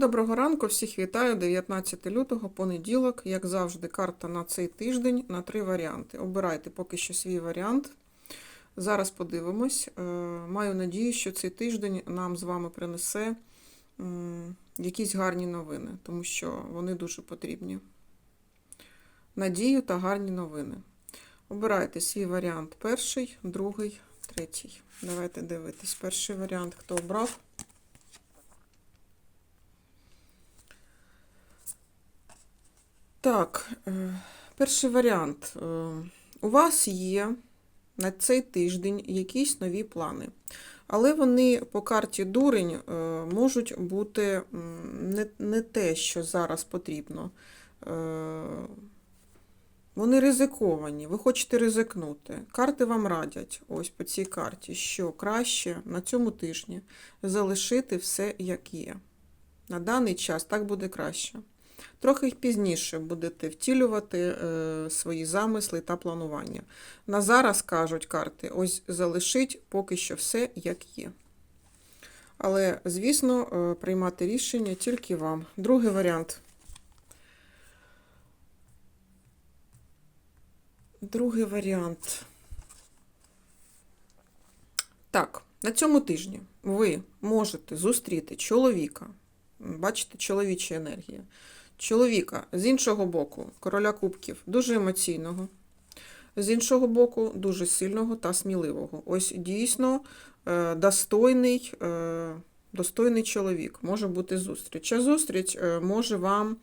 Доброго ранку, всіх вітаю. 19 лютого, понеділок, як завжди, карта на цей тиждень на три варіанти. Обирайте поки що свій варіант. Зараз подивимось. Е, Маю надію, що цей тиждень нам з вами принесе якісь гарні новини, тому що вони дуже потрібні. Надію та гарні новини. Обирайте свій варіант перший, другий, третій. Давайте дивитись. Перший варіант, хто обрав. Так, е, перший варіант. Е, У вас є на цей тиждень якісь нові плани. Але вони по карті дурень е, можуть бути не, не те, що зараз потрібно. Вони ризиковані, ви хочете ризикнути. Карти вам радять, ось по цій карті, що краще на цьому тижні залишити все, як є. На даний час так буде краще. Трохи пізніше будете втілювати е, свої замисли та планування. На зараз кажуть карти, ось залишить поки що все як є. Але, звісно, е, приймати рішення тільки вам. Другий варіант. Другий варіант. Так, на цьому тижні ви можете зустріти чоловіка. Бачите, чоловіча енергія. Чоловіка з іншого боку, короля кубків, дуже емоційного, з іншого боку, дуже сильного та сміливого. Ось дійсно е, достойний, е, достойний чоловік може бути зустріч. А зустріч е, може вам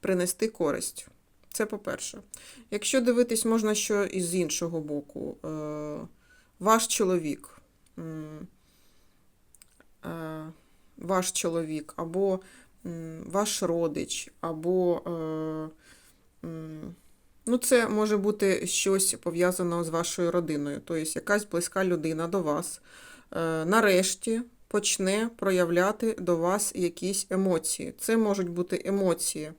принести користь. Це по-перше. Якщо дивитись, можна що і з іншого боку, ваш чоловік, ваш чоловік або ваш родич, або е, ну, це може бути щось пов'язане з вашою родиною, тобто якась близька людина до вас. е, Нарешті почне проявляти до вас якісь емоції. Це можуть бути емоції,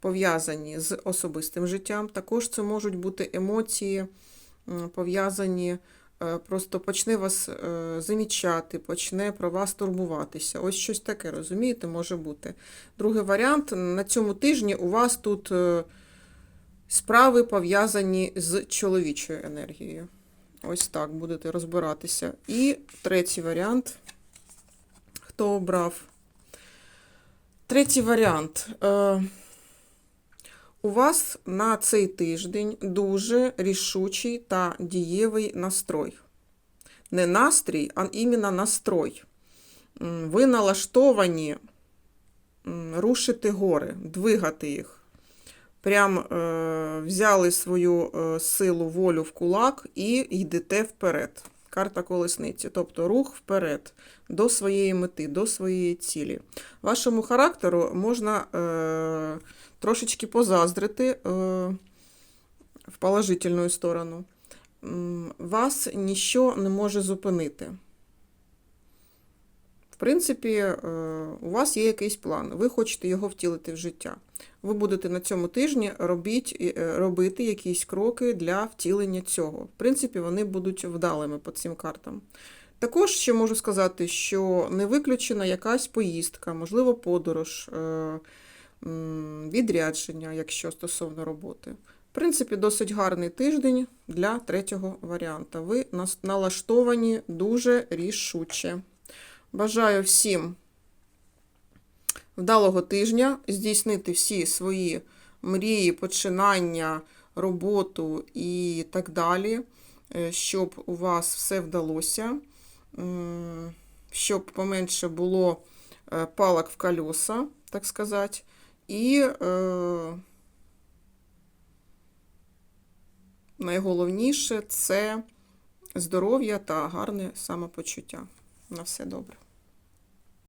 пов'язані з особистим життям. Також це можуть бути емоції, пов'язані просто почне вас е, замічати, почне про вас турбуватися. Ось щось таке, розумієте, може бути. Другий варіант на цьому тижні у вас тут е, справи пов'язані з чоловічою енергією. Ось так будете розбиратися. І третій варіант. Хто обрав? Третій варіант. У вас на цей тиждень дуже рішучий та дієвий настрой. Не настрій, а іменно настрой. Ви налаштовані рушити гори, двигати їх. Прям е, взяли свою е, силу, волю в кулак і йдете вперед. Карта колесниці, тобто рух вперед до своєї мети, до своєї цілі. Вашому характеру можна е, трошечки позаздрити е, в положительну сторону. Вас ніщо не може зупинити. Принципі, е, у вас є якийсь план, ви хочете його втілити в життя. Ви будете на цьому тижні робіть, е, робити якісь кроки для втілення цього. В принципі, вони будуть вдалими по цим картам. Також ще можу сказати, що не виключена якась поїздка, можливо, подорож, е, відрядження, якщо стосовно роботи. В принципі, досить гарний тиждень для третього варіанта. Ви налаштовані дуже рішуче. Бажаю всім вдалого тижня, здійснити всі свої мрії, починання, роботу і так далі, е, щоб у вас все вдалося, щоб поменше було е, палок в колеса, так сказати. І е, найголовніше це здоров'я та гарне самопочуття. На все добре.